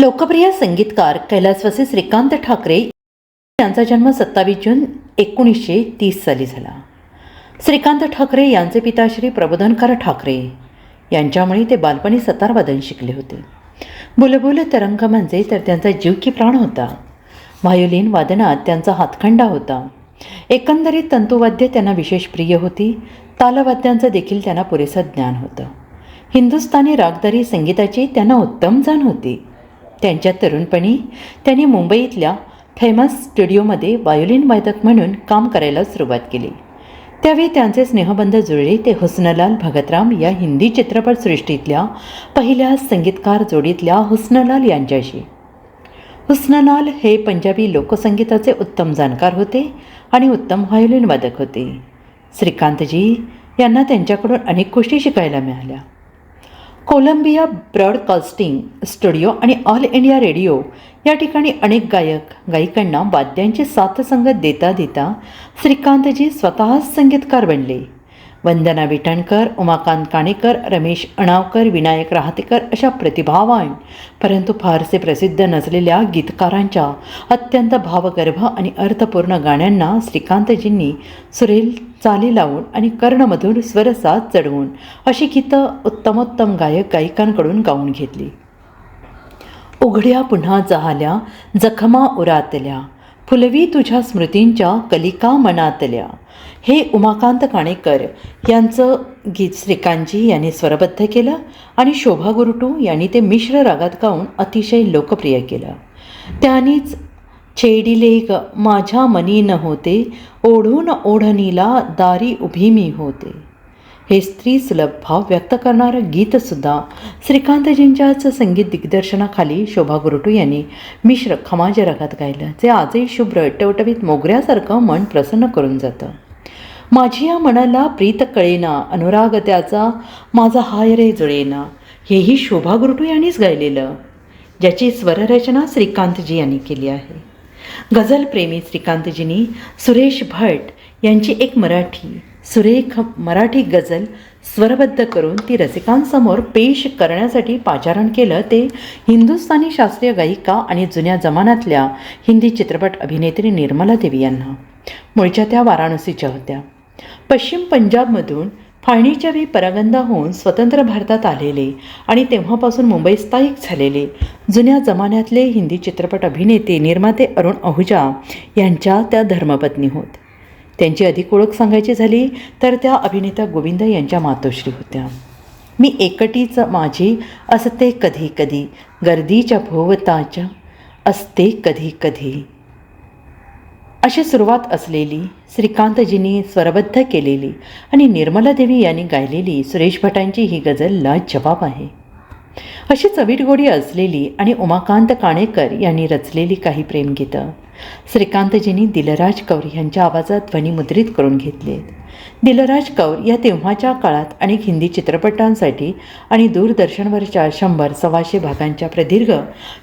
लोकप्रिय संगीतकार कैलासवासी श्रीकांत ठाकरे यांचा जन्म सत्तावीस जून एकोणीसशे तीस साली झाला. श्रीकांत ठाकरे यांचे पिता श्री प्रबोधनकर ठाकरे यांच्यामुळे ते बालपणी सतारवादन शिकले होते. बुलबुल तरंग म्हणजे तर त्यांचा जीव की प्राण होता. व्हायोलिन वादनात त्यांचा हातखंडा होता. एकंदरीत तंतुवाद्य त्यांना विशेष प्रिय होती. तालवाद्यांचं देखील त्यांना पुरेसं ज्ञान होतं. हिंदुस्थानी रागदारी संगीताची त्यांना उत्तम जाण होती. त्यांच्या तरुणपणी त्यांनी मुंबईतल्या फेमस स्टुडिओमध्ये व्हायोलिन वादक म्हणून काम करायला सुरुवात केली. त्यावेळी त्यांचे स्नेहबंध जुळले. ते हुस्नलाल भगतराम या हिंदी चित्रपटसृष्टीतल्या पहिल्या संगीतकार जोडीतल्या हुस्नलाल यांच्याशी. हुस्नलाल हे पंजाबी लोकसंगीताचे उत्तम जाणकार होते आणि उत्तम व्हायोलिन वादक होते. श्रीकांतजी यांना त्यांच्याकडून अनेक गोष्टी शिकायला मिळाल्या. कोलंबिया ब्रॉडकास्टिंग स्टुडिओ आणि ऑल इंडिया रेडिओ या ठिकाणी अनेक गायक गायिकांना वाद्यांची साथसंगत देता देता श्रीकांतजी स्वतःच संगीतकार बनले. वंदना विटणकर उमाकांत काणेकर रमेश अणावकर विनायक राहतेकर अशा प्रतिभावान परंतु फारसे प्रसिद्ध नसलेल्या गीतकारांच्या अत्यंत भावगर्भ आणि अर्थपूर्ण गाण्यांना श्रीकांतजींनी सुरेल चाली लावून आणि कर्णमधूर स्वरसात चढवून अशी गीतं उत्तमोत्तम गायक गायिकांकडून गाऊन घेतली. उघड्या पुन्हा जहाल्या जखमा उरातल्या. फुलवी तुझ्या स्मृतींच्या कलिका मनातल्या. हे उमाकांत काणेकर यांचं गीत श्रीकांतजी यांनी स्वरबद्ध केलं आणि शोभा गुरुटू यांनी ते मिश्र रागात गाऊन अतिशय लोकप्रिय केलं. त्यांनीच छेडिले ग माझ्या मनी न होते ओढून ओढणीला दारी उभी मी होते. हे स्त्री सुलभ भाव व्यक्त करणारं गीतसुद्धा श्रीकांतजींच्याच संगीत दिग्दर्शनाखाली शोभा गुरुटू यांनी मिश्र खमाज रगात गायलं जे आजही शुभ्र टवटवीत मोगऱ्यासारखं मन प्रसन्न करून जातं. माझी या मनाला प्रीत कळेना अनुराग त्याचा माझा हाय रे जुळेना हेही शोभा गुरुटू यांनीच गायलेलं ज्याची स्वररचना श्रीकांतजी यांनी केली आहे. गझलप्रेमी श्रीकांतजींनी सुरेश भट यांची एक मराठी सुरेख मराठी गझल स्वरबद्ध करून ती रसिकांसमोर पेश करण्यासाठी पाचारण केलं ते हिंदुस्थानी शास्त्रीय गायिका आणि जुन्या जमान्यातल्या हिंदी चित्रपट अभिनेत्री निर्मला देवी यांना. मूळच्या त्या वाराणसीच्या होत्या. पश्चिम पंजाबमधून फाळणीच्या वेळी परागंदा होऊन स्वतंत्र भारतात आलेले आणि तेव्हापासून मुंबईत स्थायिक झालेले जुन्या जमान्यातले हिंदी चित्रपट अभिनेते निर्माते अरुण अहुजा यांच्या त्या धर्मपत्नी होत. त्यांची अधिक ओळख सांगायची झाली तर त्या अभिनेता गोविंद यांच्या मातोश्री होत्या. मी एकटीच माझी असते कधी कधी गर्दीच्या भोवताच्या असते कधी कधी. अशी सुरुवात असलेली श्रीकांतजींनी स्वरबद्ध केलेली आणि निर्मला देवी यांनी गायलेली सुरेश भटांची ही गझल लाजवाब आहे. अशी चवीट गोडी असलेली आणि उमाकांत काणेकर यांनी रचलेली काही प्रेमगीतं श्रीकांतजींनी दिलराज कौर यांच्या आवाजात ध्वनिमुद्रित करून घेतले दिलराज कौर या तेव्हाच्या काळात अनेक हिंदी चित्रपटांसाठी आणि दूरदर्शनवरच्या शंभर सव्वाशे भागांच्या प्रदीर्घ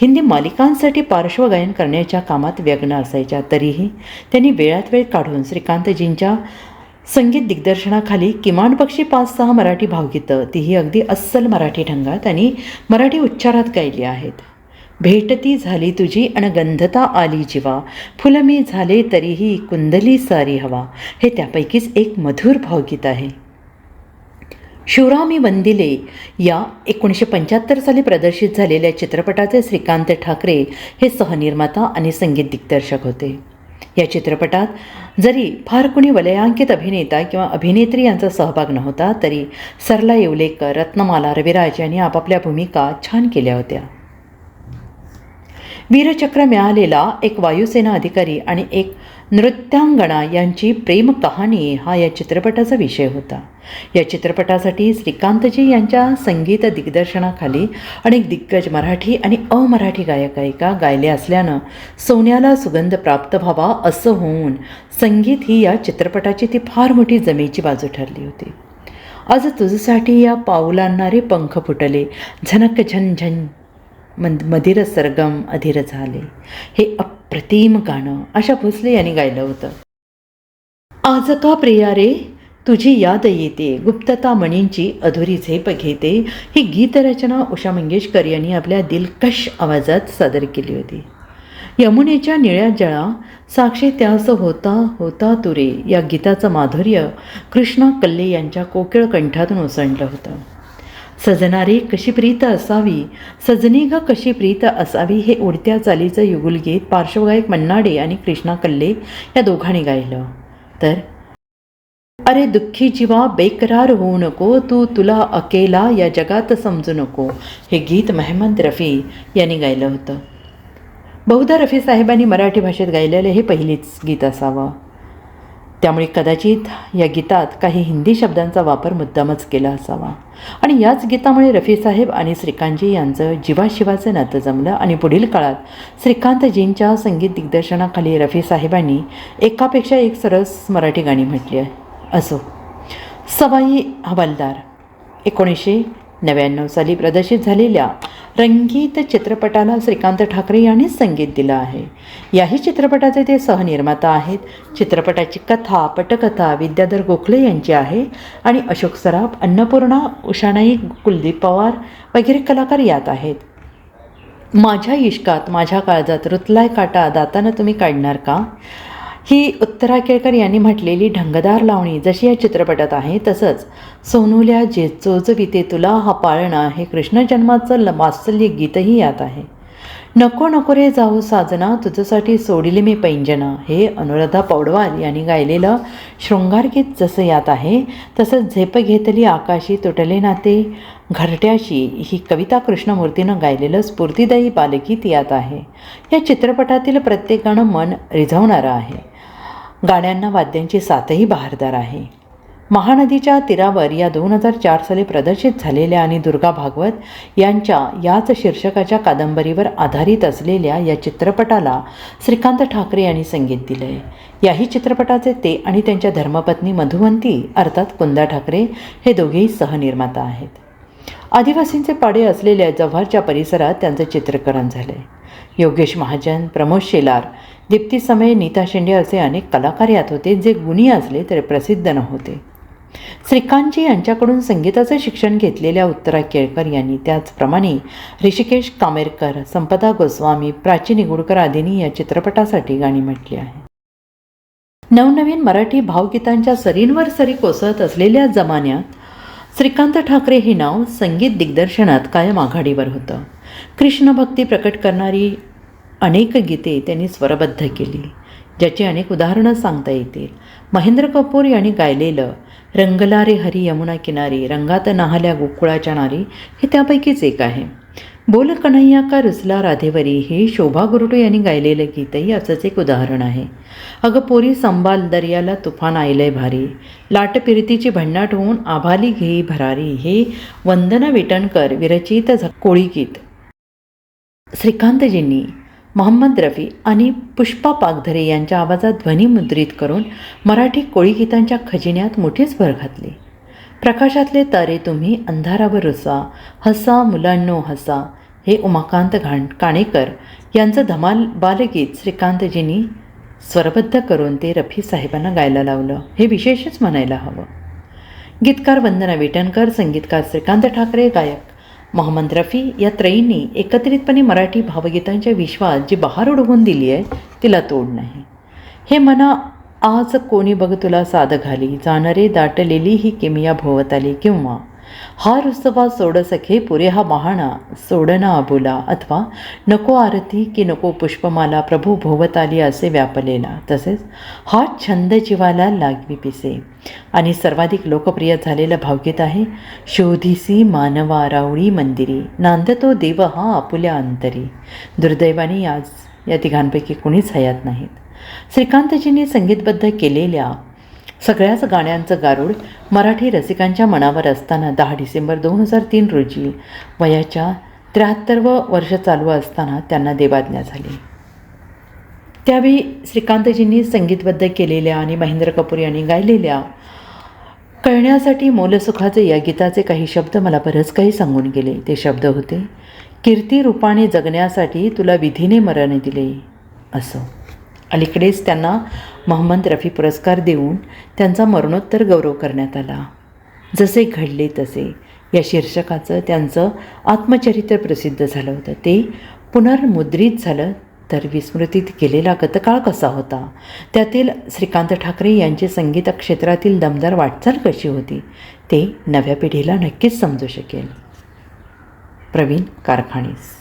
हिंदी मालिकांसाठी पार्श्वगायन करण्याच्या कामात व्यग्न असायच्या. तरीही त्यांनी वेळात वेळ काढून श्रीकांतजींच्या संगीत दिग्दर्शनाखाली किमान पक्षी पाच सहा मराठी भावगीतं तीही अगदी अस्सल मराठी ढंगात आणि मराठी उच्चारात गायली आहेत. भेटती झाली तुझी अणगंधता आली जीवा. फुल मी झाले तरीही कुंदली सारी हवा. हे त्यापैकीच एक मधुर भावगीत आहे. शिवरामी वंदिले या एकोणीसशे पंच्याहत्तर साली प्रदर्शित झालेल्या चित्रपटाचे श्रीकांत ठाकरे हे सहनिर्माता आणि संगीत दिग्दर्शक होते. या चित्रपटात जरी फार कुणी वलयांकित अभिनेता किंवा अभिनेत्री यांचा सहभाग नव्हता तरी सरला येवलेकर रत्नमाला रविराज यांनी आपापल्या भूमिका छान केल्या होत्या. वीरचक्र मिळालेला एक वायुसेना अधिकारी आणि एक नृत्यांगणा यांची प्रेम कहाणी हा या चित्रपटाचा विषय होता. या चित्रपटासाठी श्रीकांतजी यांच्या संगीत दिग्दर्शनाखाली अनेक दिग्गज मराठी आणि अमराठी गायक गायिका गायल्या असल्यानं सोन्याला सुगंध प्राप्त व्हावा असं होऊन संगीत ही या चित्रपटाची ती फार मोठी जमेची बाजू ठरली होती. आज तुझसाठी या पाऊलांनारे पंख फुटले झनक झन झन मंद मधिर सरगम अधीर झाले. हे अप्रतिम गाणं अशा भोसले यांनी गायलं होतं. आज का प्रिया रे? तुझी याद येते. गुप्तता मणींची अधुरी झेप घेते. ही गीतरचना उषा मंगेशकर यांनी आपल्या दिलकश आवाजात सादर केली होती. यमुनेच्या निळ्या जळा साक्षी त्यास होता होता तुरे या गीताचं माधुर्य कृष्णा कल्ले यांच्या कोकिळ कंठातून ओसंडलं होतं. सजनारे कशी प्रीत असावी? सजनी ग कशी प्रीत असावी हे उडत्या चालीचं युगुलगीत पार्श्वगायक मन्नाडे आणि कृष्णा कल्ले या दोघांनी गायलं. तर अरे दुःखी जीवा बेकरार होऊ नको. तू तुला अकेला या जगात समजू नको. हे गीत मेहमद रफी यांनी गायलं होतं. बहुधा रफी साहेबांनी मराठी भाषेत गायलेलं हे पहिलीच गीत असावं. त्यामुळे कदाचित या गीतात काही हिंदी शब्दांचा वापर मुद्दामच केला असावा. आणि याच गीतामुळे रफी साहेब आणि श्रीकांतजी यांचं जीवाशिवाचं नातं जमलं आणि पुढील काळात श्रीकांतजींच्या संगीत दिग्दर्शनाखाली रफी साहेबांनी एकापेक्षा एक सरस मराठी गाणी म्हटली आहे. असो. सवाई हवालदार. एकोणीसशे नव्याण्णव साली प्रदर्शित झालेल्या रंगीत चित्रपटाला श्रीकांत ठाकरे यांनीच संगीत दिलं आहे. याही चित्रपटाचे ते सहनिर्माता आहेत. चित्रपटाची कथा पटकथा विद्याधर गोखले यांची आहे आणि अशोक सराफ अन्नपूर्णा उषाणाई कुलदीप पवार वगैरे कलाकार यात आहेत. माझ्या इश्कात माझ्या काळजात रुतलाय काटा दातानं तुम्ही काढणार का? ही उत्तरा केळकर यांनी म्हटलेली ढंगदार लावणी जशी या चित्रपटात आहे तसंच सोनूल्या जे चोजविते तुला हा पाळणा हे कृष्ण जन्माचं ल वात्सल्य गीतही यात आहे. नको नको रे जाऊ साजना तुझ्यासाठी सोडिले मी पैंजना. हे अनुराधा पौडवाल यांनी गायलेलं शृंगारगीत जसं यात आहे तसंच झेप घेतली आकाशी तुटले नाते. घरट्याशी ही कविता कृष्णमूर्तीनं गायलेलं स्फूर्तिदायी बालगीत यात आहे. या चित्रपटातील प्रत्येक गाणं मन रिझवणारं आहे. गाण्यांना वाद्यांची साथही बहारदार आहे. महानदीच्या तीरावर या दोन हजार चार साली प्रदर्शित झालेल्या आणि दुर्गा भागवत यांच्या याच शीर्षकाच्या कादंबरीवर आधारित असलेल्या या चित्रपटाला श्रीकांत ठाकरे यांनी संगीत दिलं आहे याही चित्रपटाचे ते आणि त्यांच्या धर्मपत्नी मधुवंती अर्थात कुंदा ठाकरे हे दोघेही सहनिर्माता आहेत. आदिवासींचे पाडे असलेल्या जव्हारच्या परिसरात त्यांचं चित्रीकरण झालं आहे योगेश महाजन प्रमोद शेलार दीप्ती समय नीता शिंदे असे अनेक कलाकार यात होते जे गुणी असले तरी प्रसिद्ध नव्हते. श्रीकांतजी यांच्याकडून संगीताचं शिक्षण घेतलेल्या उत्तरा केळकर यांनी त्याचप्रमाणे ऋषिकेश कामेरकर संपदा गोस्वामी प्राची निगुडकर आदींनी या चित्रपटासाठी गाणी म्हटली आहे नवनवीन मराठी भावगीतांच्या सरींवर सरी कोसळत असलेल्या जमान्यात श्रीकांत ठाकरे हे नाव संगीत दिग्दर्शनात कायम आघाडीवर होतं. कृष्णभक्ती प्रकट करणारी अनेक गीते त्यांनी स्वरबद्ध केली ज्याची अनेक उदाहरणं सांगता येतील. महेंद्र कपूर यांनी गायलेलं रंगला रे हरी यमुना किनारी रंगात नाहल्या गोकुळाच्या नारी हे त्यापैकीच एक आहे. बोल कन्हैया का रुसला राधेवरी हे शोभा गुरुटे यांनी गायलेलं गीतही असंच एक उदाहरण आहे. अगं पोरी संबाल दर्याला तुफान आयलंय भारी. लाट पिरतीची भन्नाट होऊन आभाली घेई भरारी. हे वंदना विटणकर विरचित झ- कोळी गीत. श्रीकांतजींनी मोहम्मद रफी आणि पुष्पा पागधरे यांच्या आवाजात ध्वनिमुद्रित करून मराठी कोळीगीतांच्या खजिन्यात मोठीच भर घातली. प्रकाशातले तारे तुम्ही अंधारावर रुसा हसा मुलांनो हसा हे उमाकांत घाण काणेकर यांचं धमाल बालगीत श्रीकांतजींनी स्वरबद्ध करून ते रफी साहेबांना गायला लावलं. हे विशेषच म्हणायला हवं. गीतकार वंदना विटणकर संगीतकार श्रीकांत ठाकरे गायक मोहम्मद रफी या त्रयींनी एकत्रितपणे मराठी भावगीतांच्या विश्वात जी बहार उडवून दिली आहे तिला तोड नाही. हे मना आज कोणी बघ तुला साध घाली जाणारे दाटलेली ही किमिया भोवताली किंवा हा रुसवा सोडसखे पुरे हा महाणा सोडना अबुला. अथवा नको आरती की नको पुष्पमाला प्रभू भोवताली असे व्यापलेला. तसेच हा छंद जीवाला लागवी पिसे. आणि सर्वाधिक लोकप्रिय झालेलं भावगीत आहे शोधीसी मानवा रावळी मंदिरी. नांदतो देव हा आपुल्या अंतरी. दुर्दैवाने आज या तिघांपैकी कुणीच हयात नाहीत. श्रीकांतजींनी संगीतबद्ध केलेल्या सगळ्याच गाण्यांचं गारूड मराठी रसिकांच्या मनावर असताना दहा डिसेंबर दोन हजार तीन रोजी वयाच्या त्र्याहत्तरव वर्ष चालू असताना त्यांना देवाज्ञा झाली. त्यावेळी श्रीकांतजींनी संगीतबद्ध केलेल्या आणि महेंद्र कपूर यांनी गायलेल्या कळण्यासाठी मोलसुखाचे या गीताचे काही शब्द मला बरंच काही सांगून गेले. ते शब्द होते कीर्ती रूपाने जगण्यासाठी तुला विधीने मरण दिले. असं. अलीकडेच त्यांना मोहम्मद रफी पुरस्कार देऊन त्यांचा मरणोत्तर गौरव करण्यात आला. जसे घडले तसे या शीर्षकाचं त्यांचं आत्मचरित्र प्रसिद्ध झालं होतं. ते पुनर्मुद्रित झालं तर विस्मृतीत गेलेला गतकाळ कसा होता? त्यातील श्रीकांत ठाकरे यांची संगीत क्षेत्रातील दमदार वाटचाल कशी होती? ते नव्या पिढीला नक्कीच समजू शकेल. प्रवीण कारखाणीस